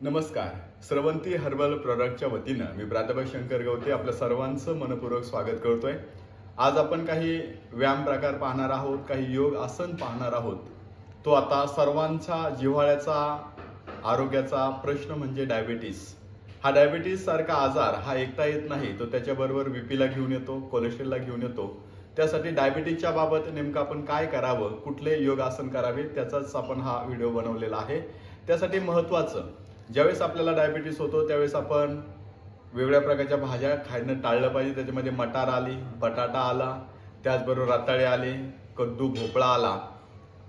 नमस्कार. स्रवंती हर्बल प्रॉडक्टच्या वतीनं मी प्राध्यापक शंकर गवते आपल्या सर्वांचं मनपूर्वक स्वागत करतोय. आज आपण काही व्यायाम प्रकार पाहणार आहोत काही योग आसन पाहणार आहोत. तो आता सर्वांचा जिव्हाळ्याचा आरोग्याचा प्रश्न म्हणजे डायबिटीस हा डायबिटीस सारखा आजार हा एकटा येत नाही तो त्याच्याबरोबर बीपीला घेऊन येतो कोलेस्ट्रॉलला घेऊन येतो. त्यासाठी डायबिटीसच्या बाबत नेमकं आपण काय करावं कुठले योग आसन करावे त्याचाच आपण हा व्हिडिओ बनवलेला आहे. त्यासाठी महत्त्वाचं ज्यावेळेस आपल्याला डायबिटीस होतो त्यावेळेस आपण वेगळ्या प्रकारच्या भाज्या खाणं टाळलं पाहिजे. त्याच्यामध्ये मटार आली बटाटा आला त्याचबरोबर रताळे आले कद्दू भोपळा आला.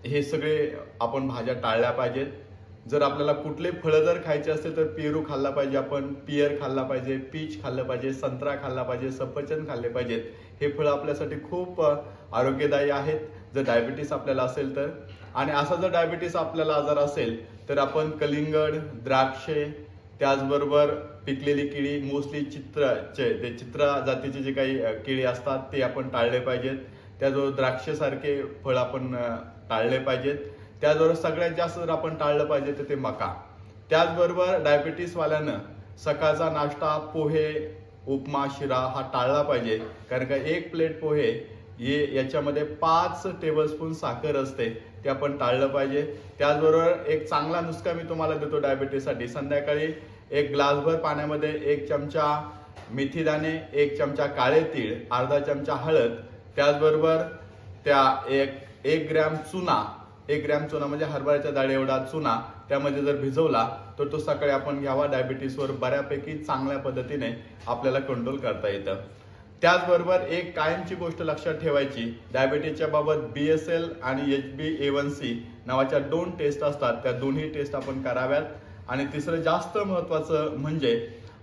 हे सगळे आपण भाज्या टाळल्या पाहिजेत. जर आपल्याला कुठले फळं जर खायचे असतील तर पेरू खाल्ला पाहिजे आपण पियर खाल्ला पाहिजे पीच खाल्लं पाहिजे संत्रा खाल्ला पाहिजे सफरचंद खाल्ले पाहिजेत. हे फळं आपल्यासाठी खूप आरोग्यदायी आहेत. जर डायबिटीस आपल्याला असेल तर आणि असा जर डायबिटीस आपल्याला आजार असेल तर आपण कलिंगड द्राक्षे त्याचबरोबर पिकलेली केळी मोस्टली चित्रचे ते चित्र जातीचे जे काही केळी असतात ते आपण टाळले पाहिजेत. त्याजवळ द्राक्षेसारखे फळ आपण टाळले पाहिजेत. त्याचबरोबर सगळ्यात जास्त जर आपण टाळलं पाहिजे तर ते मका. त्याचबरोबर डायबिटीसवाल्यानं सकाळचा नाश्ता पोहे उपमा शिरा हा टाळला पाहिजे. कारण का एक प्लेट पोहे ये याच्यामध्ये पाच टेबलस्पून साखर असते ते आपण टाळलं पाहिजे. त्याचबरोबर एक चांगला नुस्खा मी तुम्हाला देतो डायबिटीससाठी संध्याकाळी एक ग्लासभर पाण्यामध्ये एक चमचा मेथीदाणे एक चमचा काळे तीळ अर्धा चमचा हळद त्याचबरोबर त्या एक एक ग्रॅम चुना एक ग्रॅम चुना म्हणजे हरभऱ्याच्या डाळी एवढा चुना त्यामध्ये जर भिजवला तर तो सकाळी आपण घ्यावा. डायबिटीसवर बऱ्यापैकी चांगल्या पद्धतीने आपल्याला कंट्रोल करता येतं. त्याचबरोबर एक कायमची गोष्ट लक्षात ठेवायची डायबिटीसच्या बाबत बी एस एल आणि H B A one C नावाच्या दोन टेस्ट असतात. त्या दोन्ही टेस्ट आपण कराव्यात. आणि तिसरं जास्त महत्वाचं म्हणजे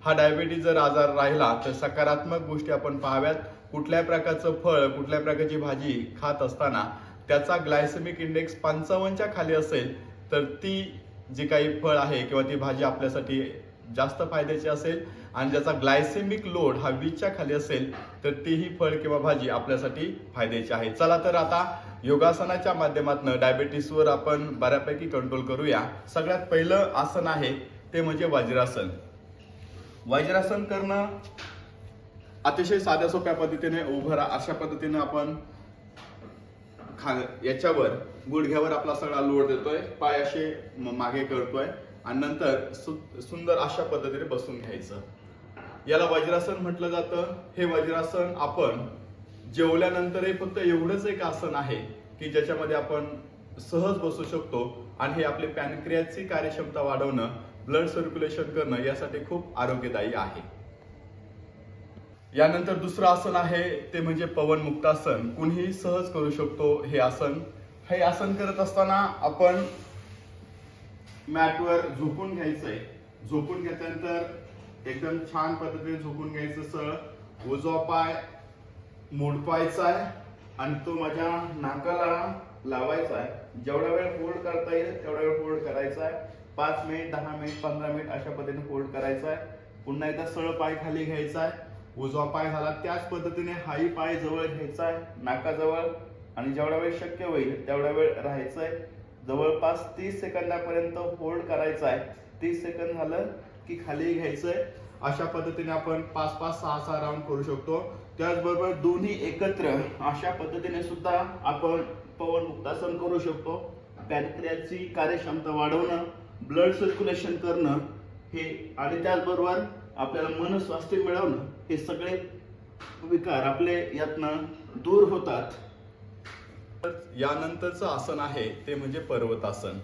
हा डायबिटीस जर आजार राहिला तर सकारात्मक गोष्टी आपण पाहाव्यात. कुठल्या प्रकारचं फळ कुठल्या प्रकारची भाजी खात असताना त्याचा ग्लायसेमिक इंडेक्स पंचावन्नच्या खाली असेल तर ती जी काही फळ आहे किंवा ती भाजी आपल्यासाठी जास्त फायद्याची असेल आणि ज्याचा ग्लायसेमिक लोड हा वीसच्या खाली असेल तर तीही फळ किंवा भाजी आपल्यासाठी फायद्याची आहे. चला तर आता योगासनाच्या माध्यमातून डायबिटीसवर आपण बऱ्यापैकी कंट्रोल करूया. सगळ्यात पहिलं आसन आहे ते म्हणजे वज्रासन. वज्रासन करणं अतिशय साध्या सोप्या पद्धतीने उभं राहा. अशा पद्धतीने आपण खा याच्यावर गुडघ्यावर आपला सगळा लोड देतोय. पाय असे मागे करतोय. आणि नंतर सु- सुंदर अशा पद्धतीने बसून घ्यायचं. याला वज्रासन म्हटलं जातं. हे वज्रासन आपण जेवल्यानंतर हे फक्त एवढंच एक आसन आहे की ज्याच्यामध्ये आपण सहज बसू शकतो आणि हे आपली पॅनक्रियाची कार्यक्षमता वाढवणं ब्लड सर्क्युलेशन करणं यासाठी खूप आरोग्यदायी आहे. यानंतर दुसरं आसन आहे ते म्हणजे पवन मुक्तासन. कुणीही सहज करू शकतो हे आसन. हे आसन करत असताना आपण मॅटवर झोपून घ्यायचंय. झोपून घेतल्यानंतर एकदम छान पद्धतीने झोपून घ्यायचं सळ. उजवा पाय मोडपायचा आहे आणि तो माझ्या नाकाला लावायचा आहे जेवढा वेळ होल्ड करता येईल तेवढा वेळ होल्ड करायचा आहे पाच मिनिट दहा मिनिट पंधरा मिनिट अशा पद्धतीने होल्ड करायचा आहे पुन्हा एकदा सरळ पाय खाली घ्यायचा आहे उजवा पाय झाला त्याच पद्धतीने हाही पाय जवळ घ्यायचा आहे नाकाजवळ. आणि जेवढा वेळ शक्य होईल तेवढा वेळ राहायचा आहे जवळपास तीस सेकंदापर्यंत होल्ड करायचा आहे. तीस सेकंद झालं की खाली घ्यायचंय. अशा पद्धतीने आपण पाच पाच सहा सहा राऊंड करू शकतो. त्याचबरोबर दोन्ही एकत्र अशा पद्धतीने सुद्धा आपण पवन मुक्तासन करू शकतो. पॅनक्रियाची कार्यक्षमता वाढवणं ब्लड सर्क्युलेशन करणं हे आणि त्याचबरोबर आपल्याला मन स्वास्थ्य मिळवणं हे सगळे विकार आपले यातनं दूर होतात. यानंतरचं आसन आहे ते म्हणजे पर्वतासन.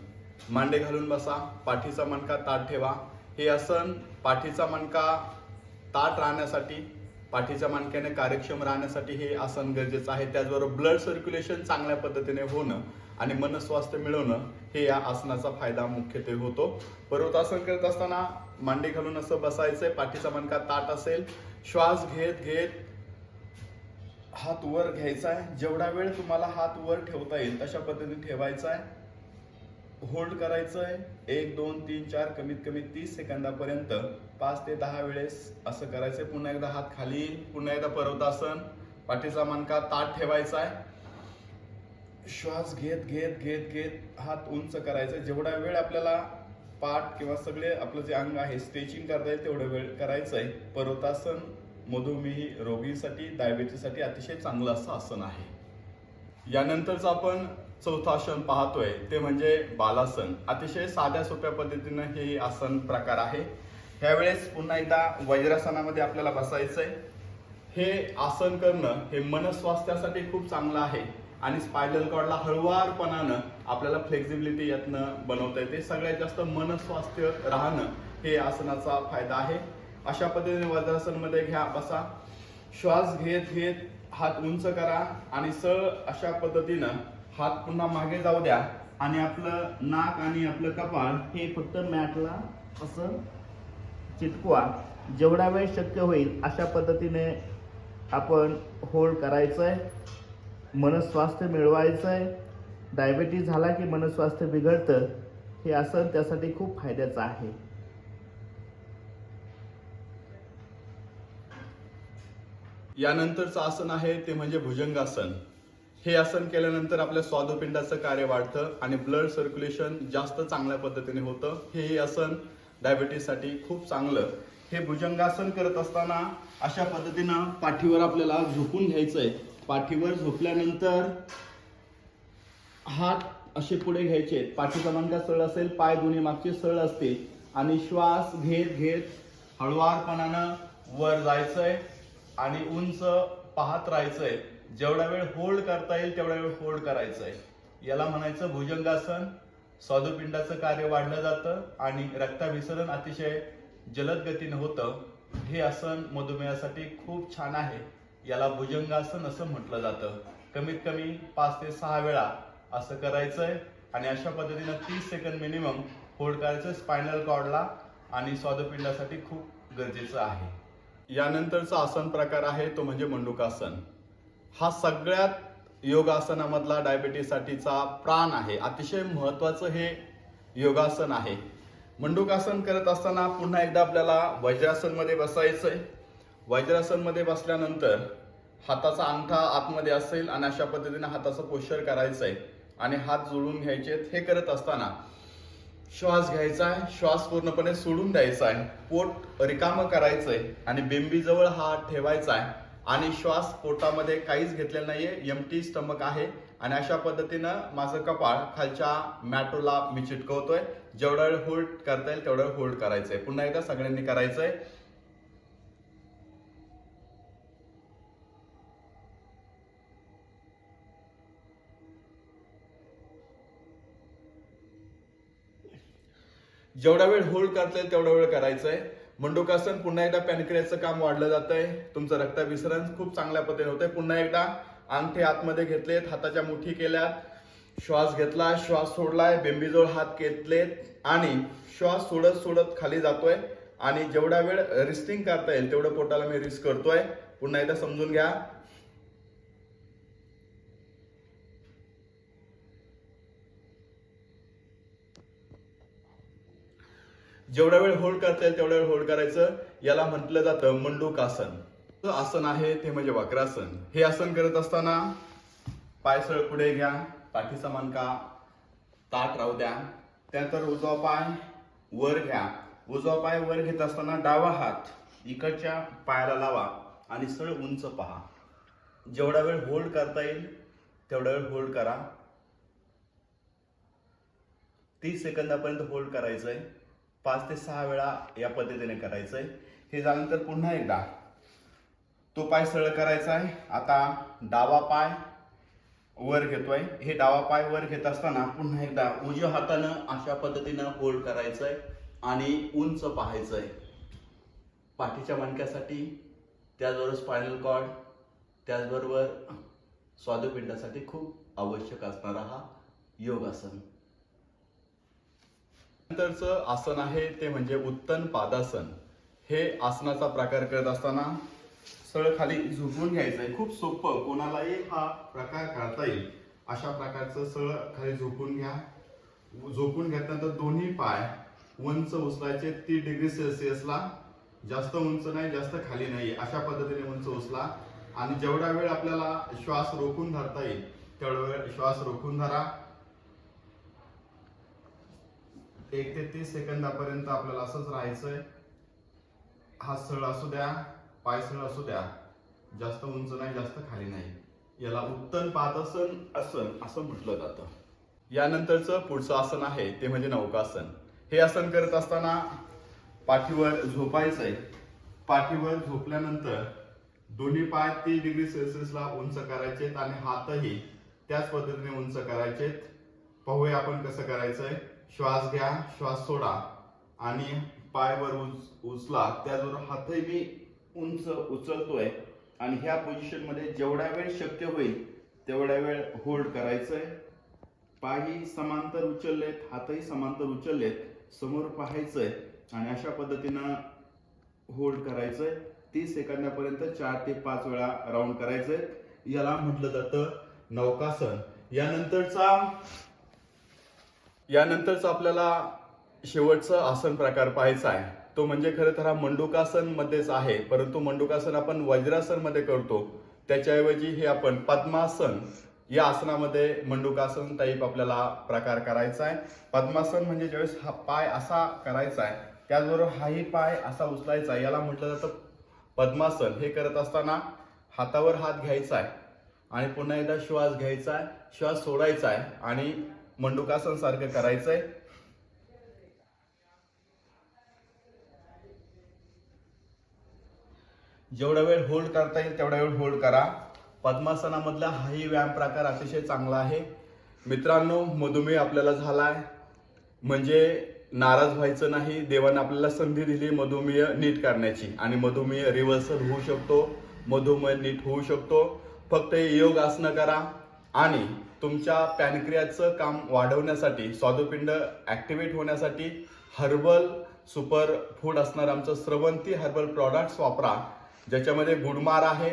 मांडे घालून बसा पाठीचा मणका ताट ठेवा. हे आसन पाठीचा मणका ताट राहण्यासाठी पाठीच्या मणक्याने कार्यक्षम राहण्यासाठी हे आसन गरजेचं आहे. त्याचबरोबर ब्लड सर्क्युलेशन चांगल्या पद्धतीने होणं आणि मनस्वास्थ्य मिळवणं हे या आसनाचा फायदा मुख्यत्वे होतो. पर्वतासन करत असताना मांडी घालून असं बसायचंय पाठीचा मणका ताट असेल श्वास घेत घेत हात वर घ्यायचा आहे जेवढा वेळ तुम्हाला हात वर ठेवता येईल तशा पद्धतीने ठेवायचा आहे होल्ड करायचं आहे एक दोन तीन चार कमीत कमी तीस सेकंदापर्यंत पाच ते दहा वेळेस असं करायचंय. पुन्हा एकदा हात खाली येईल पुन्हा एकदा पर्वतासन पाठीचा मणका ताट ठेवायचा आहे श्वास घेत घेत घेत घेत हात उंच करायचा जेवढा वेळ आपल्याला पाठ किंवा सगळे आपलं जे अंग आहे स्ट्रेचिंग करता येईल तेवढं वेळ करायचं आहे पर्वतासन मधुमेही रोगीसाठी डायबिटीससाठी अतिशय चांगलं असं आसन आहे. यानंतरचं आपण चौथं आसन पाहतोय ते म्हणजे बालासन. अतिशय साध्या सोप्या पद्धतीनं हे आसन प्रकार आहे. ह्यावेळेस पुन्हा एकदा वज्रासनामध्ये आपल्याला बसायचंय. हे आसन करणं हे मनस्वास्थ्यासाठी खूप चांगलं आहे. आणि स्पायनल कॉर्डला हळुवारपणानं आपल्याला फ्लेक्झिबिलिटी यातनं बनवता येते. सगळ्यात जास्त मनस्वास्थ्य राहणं हे आसनाचा फायदा आहे. अशा पद्धतीने वज्रासनमध्ये घ्या बसा. श्वास घेत घेत हात उंच करा आणि सरळ अशा पद्धतीनं हात पुन्हा मागे जाऊ द्या. आणि आपलं नाक आणि आपलं कपाळ हे फक्त मॅटला असं चिटकवा. जेवढा वेळ शक्य होईल अशा पद्धतीने आपण होल्ड करायचं आहे मनस्वास्थ्य मिळवायचं आहे डायबिटीज झाला की मनस्वास्थ्य बिघडतं. हे आसन त्यासाठी खूप फायद्याचं आहे. यानंतरचं आसन आहे ते म्हणजे भुजंगासन. हे आसन केल्यानंतर आपल्या स्वादुपिंडाचं कार्य वाढतं आणि ब्लड सर्क्युलेशन जास्त चांगल्या पद्धतीने होतं. हे आसन डायबिटीजसाठी खूप चांगलं. हे भुजंगासन करत असताना अशा पद्धतीनं पाठीवर आपल्याला झोपून घ्यायचं आहे पाठीवर झोपल्यानंतर हात असे पुढे घ्यायचे. पाठीचा मणका सरळ असेल पाय दोन्ही मागचे सरळ असतील आणि श्वास घेत घेत हळुवारपणानं वर जायचंय. आणि उंच पाहत राहायचंय. जेवढा वेळ होल्ड करता येईल तेवढा वेळ होल्ड करायचंय. याला म्हणायचं भुजंगासन. स्वादुपिंडाचं कार्य वाढलं जातं आणि रक्ताभिसरण अतिशय जलद गतीने होतं. हे आसन मधुमेहासाठी खूप छान आहे. याला भुजंगासन असं म्हटलं जातं. कमीत कमी पाच ते सहा वेळा असं करायचंय आणि अशा पद्धतीनं तीस सेकंद मिनिमम होल्ड करायचं स्पायनल कॉर्डला आणि स्वादुपिंडासाठी खूप गरजेचं आहे. यानंतरचा आसन प्रकार आहे तो म्हणजे मंडुकासन. हा सगळ्यात योगासनामधला डायबिटीसाठीचा प्राण आहे. अतिशय महत्वाचं हे योगासन आहे. मंडुकासन करत असताना पुन्हा एकदा आपल्याला वज्रासनमध्ये बसायचं आहे वज्रासनमध्ये बसल्यानंतर हाताचा अंगठा आतमध्ये असेल आणि अशा पद्धतीने हाताचं पोश्चर आहे आणि हात जुळून घ्यायचे हे करत असताना श्वास घ्यायचा आहे श्वास पूर्णपणे सोडून द्यायचा आहे पोट रिकामं करायचंय आणि बेंबीजवळ हा हात ठेवायचा आहे. आणि श्वास पोटामध्ये काहीच घेतलेला नाहीये एमटी स्टमक आहे. आणि अशा पद्धतीनं माझं कपाळ खालच्या मॅटोला मी चिटकवतोय. जेवढा वेळ होल्ड करता येईल तेवढा होल्ड करायचंय. पुन्हा एकदा सगळ्यांनी करायचंय. जेवढा वेळ होल्ड करता येईल तेवढा वेळ करायचं आहे मंडूकासन पुन्हा एकदा पॅनक्रियाचं काम वाढलं जात आहे तुमचं रक्ताभिसरण खूप चांगल्या पद्धतीने होतंय. पुन्हा एकदा अंगठे आतमध्ये घेतलेत हाताच्या मुठी केल्यात. श्वास घेतला श्वास सोडलाय बेंबीजवळ हात घेतलेत आणि श्वास सोडत सोडत खाली जातोय. आणि जेवढा वेळ रिस्टिंग करता येईल तेवढं पोटाला मी रिस्क करतोय. पुन्हा एकदा समजून घ्या. जेवढा वेळ होल्ड करता येईल तेवढा वेळ होल्ड करायचं. याला म्हटलं जातं मंडूकासन आसन. आसन आहे ते म्हणजे वक्रासन. हे आसन करत असताना पाय सळ पुढे घ्या पाठीचा मानका ताट राहू द्या. त्यानंतर उजवा पाय वर घ्या. उजवा पाय वर घेत असताना डावा हात इकडच्या पायाला लावा आणि सळ उंच पहा. जेवढा वेळ होल्ड करता येईल तेवढा वेळ होल्ड करा. तीस सेकंदापर्यंत होल्ड करायचं आहे पाच ते सहा वेळा या पद्धतीने करायचं आहे हे झाल्यानंतर पुन्हा एकदा तो पाय सरळ करायचा आहे. आता डावा पाय वर घेतोय. हे डावा पाय वर घेत असताना पुन्हा एकदा उजव्या हातानं अशा पद्धतीनं होल्ड करायचंय आणि उंच पाहायचंय. पाठीच्या मणक्यासाठी त्याचबरोबर स्पायनल कॉर्ड त्याचबरोबर स्वादुपिंडासाठी खूप आवश्यक असणारा हा योगासन. नंतरचं आसन आहे ते म्हणजे उत्तन पादासन. हे आसनाचा प्रकार करत असताना सरळ खाली झुकून आहे खूप सोपं. कोणालाही हा प्रकार करता येईल. अशा प्रकारचं सरळ खाली झोपून घ्या. झोपून घेतल्यानंतर दोन्ही पाय उंच उचलायचे. तीस डिग्री सेल्सिअसला. जास्त उंच नाही जास्त खाली नाही. अशा पद्धतीने उंच उचला. आणि जेवढा वेळ आपल्याला श्वास रोखून धरता येईल तेवढा वेळ श्वास रोखून धरा. एक ते तीस सेकंदापर्यंत आपल्याला असंच राहायचंय. हा सळ असू द्या पाय सळ असू द्या जास्त उंच नाही जास्त खाली नाही. याला उत्तम पादासन आसन असं म्हटलं जातं. यानंतरचं पुढचं आसन आहे ते म्हणजे नौकासन. हे आसन करत असताना पाठीवर झोपायचंय. पाठीवर झोपल्यानंतर दोन्ही पाय तीस डिग्री सेल्सिअसला उंच करायचेत आणि हातही त्याच पद्धतीने उंच करायचेत. पाहूया आपण कसं करायचंय. श्वास घ्या श्वास सोडा आणि पाय वर उच उचला. त्याचबरोबर हातही मी उंच उचलतोय आणि ह्या पोझिशनमध्ये जेवढा वेळ शक्य होईल तेवढा वेळ होल्ड करायचंय. पायही समांतर उचललेत हातही समांतर उचललेत समोर पाहायचंय आणि अशा पद्धतीनं होल्ड करायचंय. तीस सेकंदापर्यंत चार ते पाच वेळा राऊंड करायचंय. याला म्हटलं जातं नौकासन. यानंतरचा यानंतरच आपल्याला शेवटचं आसन प्रकार पाहायचा आहे. तो म्हणजे खरं तर हा मंडुकासन मध्येच आहे. परंतु मंडुकासन आपण वज्रासनमध्ये करतो. त्याच्याऐवजी हे आपण पद्मासन या आसनामध्ये मंडुकासन टाईप आपल्याला प्रकार करायचा आहे. पद्मासन म्हणजे ज्यावेळेस हा पाय असा करायचा आहे त्याचबरोबर हाही पाय असा उचलायचा आहे. याला म्हटलं जातं पद्मासन. हे करत असताना हातावर हात घ्यायचा आहे आणि पुन्हा एकदा श्वास घ्यायचा आहे. श्वास सोडायचा आहे आणि मंडुकासन सारखं करायचंय. जेवढा वेळ होल्ड करता येईल तेवढा वेळ होल्ड करा. पद्मासनामधला हाही व्यायाम प्रकार अतिशय चांगला आहे. मित्रांनो मधुमेह आपल्याला झालाय. म्हणजे नाराज व्हायचं नाही. देवाने आपल्याला संधी दिली मधुमेह नीट करण्याची. आणि मधुमेह रिव्हर्सल होऊ शकतो. मधुमेह नीट होऊ शकतो. फक्त योग आसनं करा. आणि तुमच्या पॅनक्रियाचं काम वाढवण्यासाठी स्वादुपिंड ॲक्टिवेट होण्यासाठी हर्बल सुपर फूड असणारं आमचं स्रवंती हर्बल प्रॉडक्ट्स वापरा ज्याच्यामध्ये गुडमार आहे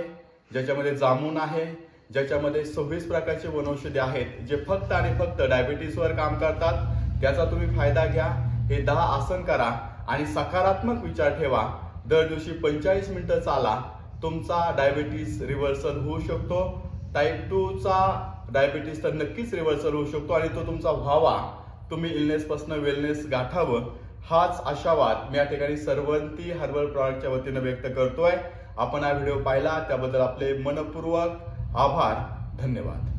ज्याच्यामध्ये जामून आहे ज्याच्यामध्ये सव्वीस प्रकारचे वनौषधी आहेत जे फक्त आणि फक्त डायबिटीसवर काम करतात. त्याचा तुम्ही फायदा घ्या हे दहा आसन करा आणि सकारात्मक विचार ठेवा. दर दिवशी पंचेचाळीस मिनटं चाला तुमचा डायबिटीस रिव्हर्सल होऊ शकतो. टाईप टूचा डायबिटीस तर नक्कीच रिव्हर्सल होऊ शकतो आणि तो तुमचा व्हावा. तुम्ही इलनेसपासून वेलनेस गाठावं हाच आशावाद मी या ठिकाणी सर्वंती हर्बल प्रॉडक्टच्या वतीनं व्यक्त करतोय. आपण हा व्हिडिओ पाहिला त्याबद्दल आपले मनपूर्वक आभार धन्यवाद.